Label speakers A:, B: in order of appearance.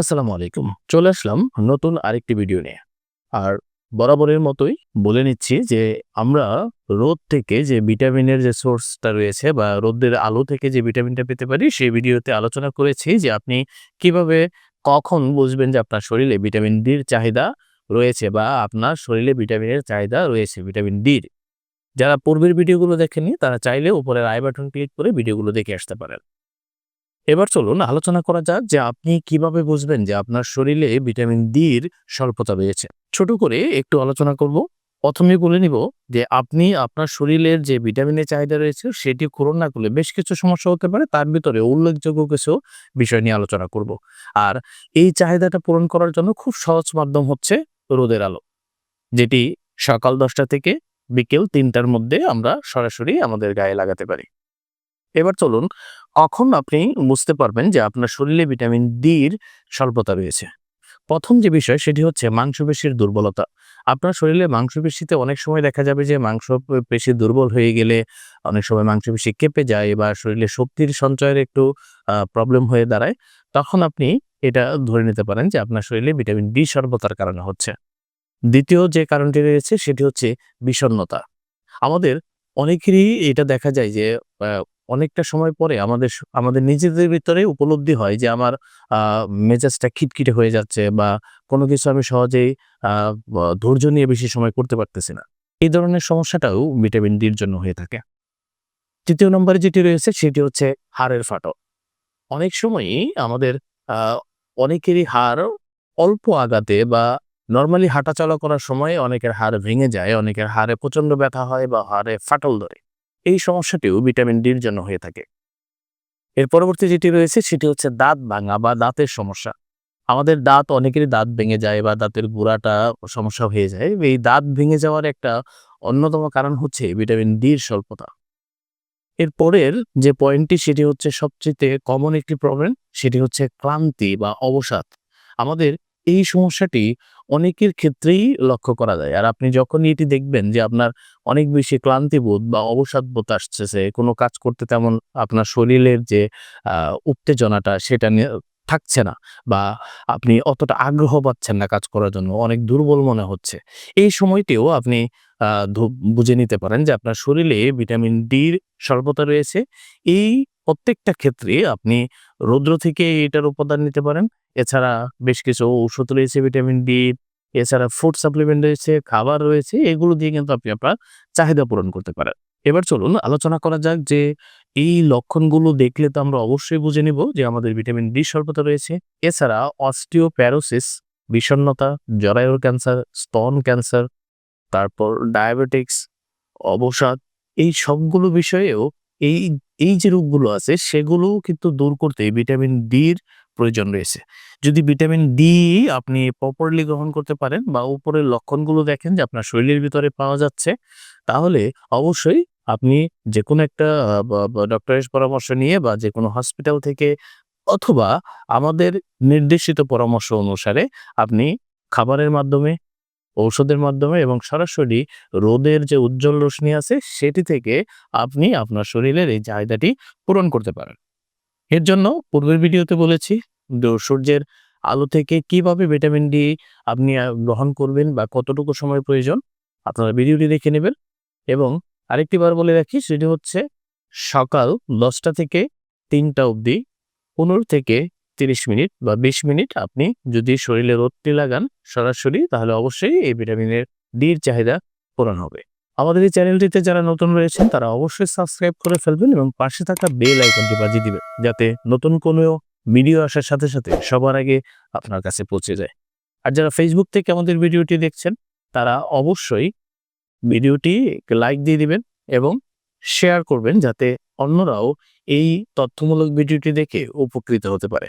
A: আসসালামু আলাইকুম। চলে আসলাম নতুন আরেকটি ভিডিও নিয়ে। আর বরাবরের মতোই বলে নিচ্ছি যে আমরা রোদ থেকে যে ভিটামিনের যে সোর্সটা রয়েছে বা রোদের আলো থেকে যে ভিটামিনটা পেতে পারি, সেই ভিডিওতে আলোচনা করেছি যে আপনি কীভাবে কখন বুঝবেন যে আপনার শরীরে ভিটামিন ডির চাহিদা রয়েছে বা আপনার শরীরে ভিটামিনের চাহিদা রয়েছে, ভিটামিন ডির। যারা পূর্বের ভিডিওগুলো দেখেনি তারা চাইলে উপরের আই বাটন ক্লিক করে ভিডিওগুলো দেখে আসতে পারেন। এবার চলুন আলোচনা করা যাক যে আপনি কীভাবে বুঝবেন যে আপনার শরীরে ভিটামিন ডির স্বল্পতা রয়েছে। ছোট করে একটু আলোচনা করব। প্রথমে বলে নিব যে আপনি আপনার শরীরের যে ভিটামিনের চাহিদা রয়েছে সেটি পূরণ না করলে বেশ কিছু সমস্যা হতে পারে। তার ভিতরে উল্লেখযোগ্য কিছু বিষয় নিয়ে আলোচনা করব। আর এই চাহিদাটা পূরণ করার জন্য খুব সহজ মাধ্যম হচ্ছে রোদের আলো, যেটি সকাল দশটা থেকে বিকেল তিনটার মধ্যে আমরা সরাসরি আমাদের গায়ে লাগাতে পারি। এবার চলুন কখন আপনি বুঝতে পারবেন যে আপনার শরীরে ভিটামিন ডির স্বল্পতা রয়েছে? প্রথম যে বিষয় সেটি হচ্ছে মাংসপেশির দুর্বলতা। আপনার শরীরে মাংসপেশিতে অনেক সময় দেখা যাবে যে মাংস পেশি দুর্বল হয়ে গেলে অনেক সময় মাংসপেশি কেঁপে যায় বা শরীরে শক্তির সঞ্চয়ের একটু প্রবলেম হয়ে দাঁড়ায়, তখন আপনি এটা ধরে নিতে পারেন যে আপনার শরীরে ভিটামিন ডি স্বল্পতার কারণে হচ্ছে। দ্বিতীয় যে কারণটি রয়েছে সেটি হচ্ছে বিষণ্ণতা। আমাদের অনেকেরই এটা দেখা যায় যে অনেকটা সময় পরে আমাদের আমাদের নিজেদের ভিতরে উপলব্ধি হয় যে আমার মেজাজটা খিটখিটে হয়ে যাচ্ছে বা কোনো কিছু আমি সহজেই ধৈর্য নিয়ে বেশি সময় করতে পারতেছি না। এই ধরনের সমস্যাটাও ভিটামিন ডির জন্য হয়ে থাকে। তৃতীয় নম্বরে যেটি রয়েছে সেটি হচ্ছে হাড়ের ফাটল। অনেক সময়ই আমাদের অনেকেরই হাড় অল্প আঘাতে বা নর্মালি হাঁটাচলা করার সময় অনেকের হাড় ভেঙে যায়, অনেকের হাড়ে প্রচণ্ড ব্যথা হয় বা হাড়ে ফাটল ধরে। এই সমস্যাটিও ভিটামিন ডির জন্য হয়ে থাকে। এর পরবর্তী যেটি রয়েছে, সেটি হচ্ছে দাঁত ভাঙা বা দাঁতের সমস্যা। আমাদের দাঁত অনেকেরই দাঁত ভেঙে যায় বা দাঁতের গুঁড়াটা সমস্যা হয়ে যায়। এই দাঁত ভেঙে যাওয়ার একটা অন্যতম কারণ হচ্ছে ভিটামিন ডির স্বল্পতা। এর পরের যে পয়েন্টটি, সেটি হচ্ছে সবচেয়ে কমন একটি প্রবলেম সেটি হচ্ছে ক্লান্তি বা অবসাদ। আমাদের এই সমস্যাটি অনেকের ক্ষেত্রেই লক্ষ্য করা যায়। আর আপনি যখনই এটি দেখবেন যে আপনার অনেক বেশি ক্লান্তিবোধ বা অবসাদ বোধ আসতেছে, কোনো কাজ করতে তেমন আপনার শরীরের যে উত্তেজনাটা সেটা নিয়ে থাকছে না বা আপনি অতটা আগ্রহ পাচ্ছেন না কাজ করার জন্য, অনেক দুর্বল মনে হচ্ছে। এই সময়টিও আপনি বুঝে নিতে পারেন যে আপনার শরীরে ভিটামিন ডির স্বল্পতা রয়েছে। এই প্রত্যেকটা ক্ষেত্রে আপনি রৌদ্র থেকে এটার উপাদান নিতে পারেন। এছাড়া বেশ কিছু ঔষধ রয়েছে, ভিটামিন ডি, এছাড়া ফুড সাপ্লিমেন্ট রয়েছে, খাবার রয়েছে, এগুলো দিয়ে কিন্তু আপনি আপনার চাহিদা পূরণ করতে পারেন। এবার চলুন আলোচনা করা যাক যে এই লক্ষণগুলো দেখলে তো আমরা অবশ্যই বুঝে নিব যে আমাদের ভিটামিন ডি স্বল্পতা রয়েছে। এছাড়া অস্টিওপ্যারোসিস বিষণ্ণতা, জরায়ুর ক্যান্সার, স্তন ক্যান্সার, তারপর ডায়াবেটিক্স অবসাদ, এই সবগুলো বিষয়েও এই এই যে রোগগুলো আছে সেগুলো কিন্তু দূর করতে ভিটামিন ডির প্রয়োজন রয়েছে। যদি ভিটামিন ডি আপনি প্রপারলি গ্রহণ করতে পারেন বা উপরের লক্ষণগুলো দেখেন যে আপনার শরীরের ভিতরে পাওয়া যাচ্ছে, তাহলে অবশ্যই আপনি যে কোনো একটা ডক্টরের পরামর্শ নিয়ে বা যে কোনো হসপিটাল থেকে অথবা আমাদের নির্দেশিত পরামর্শ অনুসারে আপনি খাবারের মাধ্যমে ঔষধের মাধ্যমে এবং সরাসরি রোদের যে উজ্জ্বল রশ্মি আছে সেটি থেকে আপনি আপনার শরীরের এই চাহিদাটি পূরণ করতে পারেন। এর জন্য পূর্বের ভিডিওতে বলেছি সূর্যের আলো থেকে কীভাবে ভিটামিন ডি আপনি গ্রহণ করবেন বা কতটুকু সময় প্রয়োজন আপনারা ভিডিওটি দেখে নেবেন এবং আরেকটি বার বলে রাখি সেটি হচ্ছে সকাল দশটা থেকে তিনটা অবধি পনেরো থেকে তিরিশ মিনিট বা বিশ মিনিট আপনি যদি শরীরে রোদটি লাগান সরাসরি, তাহলে অবশ্যই এই ভিটামিনের ডির চাহিদা পূরণ হবে। আমাদের এই চ্যানেলটিতে যারা নতুন রয়েছেন, তারা অবশ্যই সাবস্ক্রাইব করে ফেলবেন এবং পাশে থাকা বেল আইকনটি বাজিয়ে দিবেন, যাতে নতুন কোনো ভিডিও আসার সাথে সাথে সবার আগে আপনার কাছে পৌঁছে যায়। আর যারা ফেসবুক থেকে আমাদের ভিডিওটি দেখছেন, তারা অবশ্যই ভিডিওটি লাইক দিয়ে দিবেন এবং শেয়ার করবেন, যাতে অন্যরাও এই তথ্যমূলক ভিডিওটি দেখে উপকৃত হতে পারে।